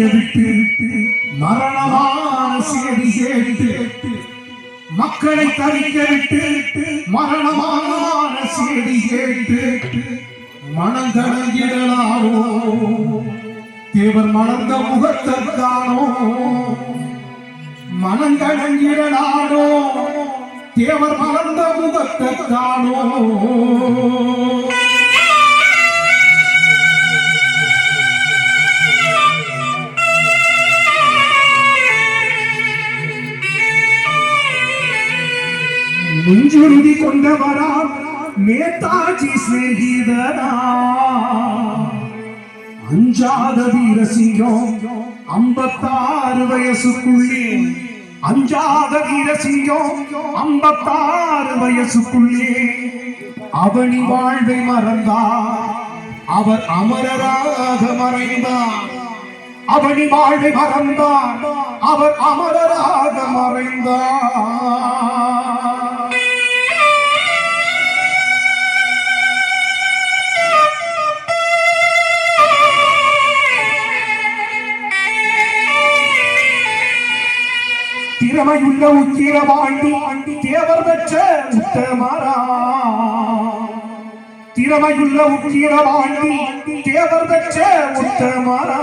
தவிக்க விட்டு மரணமான செய்தி கேட்டு மக்களை தவிக்க விட்டு மரணமான செய்தி கேட்டு மனம் மனங்கடங்கிடலாரோ தேவர் மலர்ந்த முகத்தானோ மனம் மனங்கடங்கிடலாரோ தேவர் மலர்ந்த முகத்தானோ நேதாஜி சிநேகிதரா அஞ்சாத வீரசிங்கம் ஐம்பத்தாறு வயசுக்குள்ளே. அஞ்சாத வீர சிங்கம் ஐம்பத்தாறு வயசுக்குள்ளே. அவனி வாழ்வை மறந்தார். அவர் அமரராக மறைந்தார். அவனி வாழ்வை மறந்தார். அவர் அமரராக மறைந்தார். உள்ள உக்கிர வாழ்ந்து தேவர் பெற்ற உத்தமரா. திறமையுள்ள உக்கிர வாழ்ந்து தேவர் பெற்ற உத்தமரா.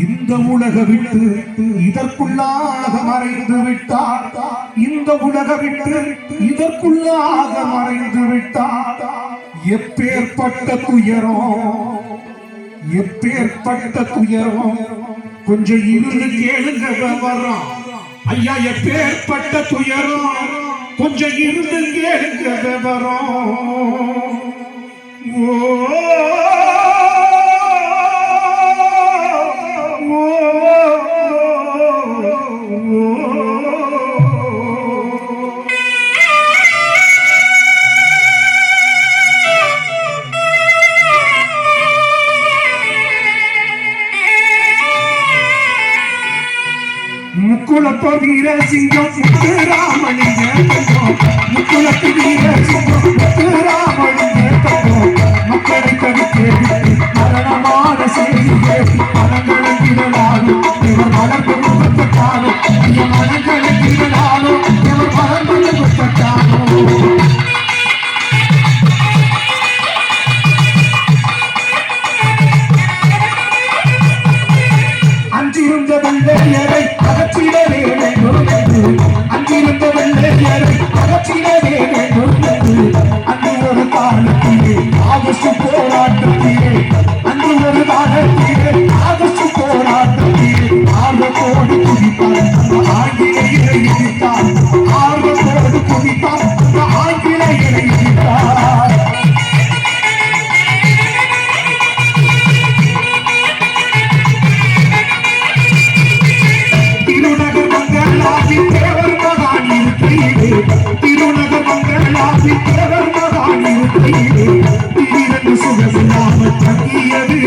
இந்த உலக விட்டு இதற்குள்ளாக மறைந்து விட்டார். இந்த உலக விட்டு இதற்குள்ளாக மறைந்து விட்டார். எப்பேற்பட்ட துயரம் எப்பேற்பட்ட துயரம் கொஞ்சம் இருந்து கேளுங்க விவரம். ஐயா எப்பேற்பட்ட துயரம்? கொஞ்சம் இருந்து கேளுங்க விவரம். ஓ முக்குளப்ப வீர சிங்கம் முத்துராமலிங்க தங்கம் முக்குளத்து வீர சிங்கம் முத்துராமலிங்க தங்கம் மக்களை தடுத்து மரணமான செய்தியே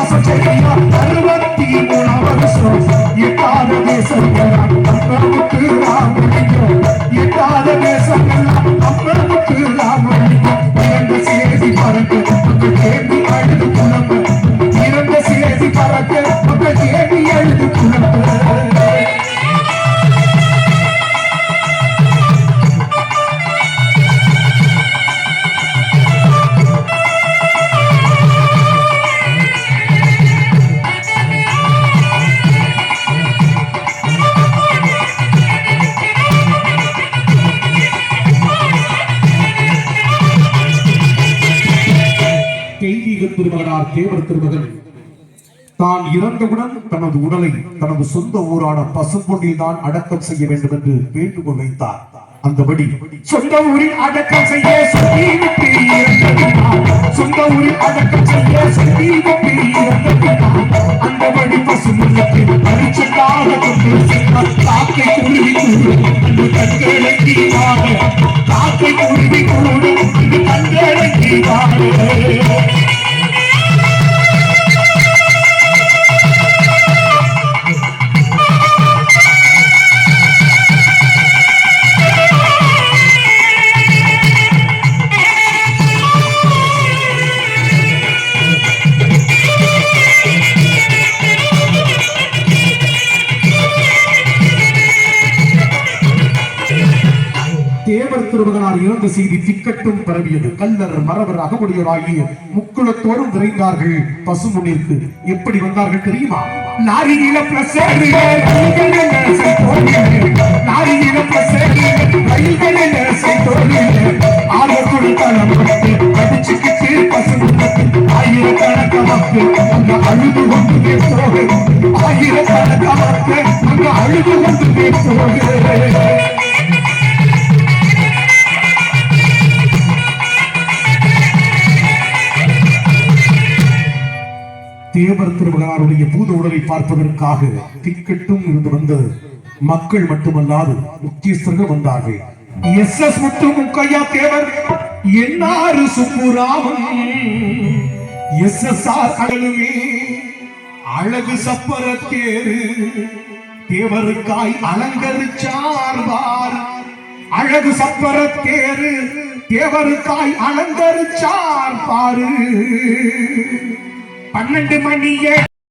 மாசம் சரியா அறுபத்தி மூணாவது வருஷம். எட்டாத தேசங்களாம் திருமகனார் தேவர் திருமகன். தான் இறந்தவுடன் தனது உடலை தனது சொந்த ஊரான பசும்பொன்னில் தான் அடக்கம் செய்ய வேண்டும் என்று வேண்டுகோள் வைத்தார். அந்தபடி சொந்த ஊரில் அடக்கம் செய்ய சொந்த ஊரில் அடக்கம் செய்ய அந்தபடி பசும்பொன்னுக்கு கொண்டு காக்கை குருவி அந்த கண்களை காக்கை குருவி அந்த கண்களை தேவர் திருமகனார் இறந்த செய்தி திக்கட்டும் பரவியது. கல்லர் மரவர் அகமுடையோராகிய முக்குளத்தோடும் முக்குளத்தோறும் விரைந்தார்கள் பசுமுனிற்கு எப்படி வந்தார்கள் தெரியுமா? லாரியில பிளஸ் லாரியில பிளஸ் ரயில்களில் ஆர்வத்துடன் தளம் அடிச்சுக்கிட்டு பசுமுனுக்கு ஆயிரக்கணக்கான மக்கள் அங்க அழுது கொண்டு போக ஆயிரக்கணக்கான மக்கள் அங்க அழுது கொண்டு போக திருமகனாருடைய பார்ப்பதற்காக திக்கெட்டும் இருந்து வந்தது. மக்கள் மட்டுமல்லாது முக்கியஸ்தர்கள் வந்தார்கள். எஸ் எஸ் முத்து முக்கையா தேவர் என்னாறு சுப்புராமன். எஸ் எஸ் ஆர் கடலுமே அழகு சப்பர தேரு தேவருக்காய் அலங்கரிச்சார்வார். அழகு சப்பர தேரு தேவருக்காய் அலங்கரிச்சார் பாரு பன்னெண்டு மணியே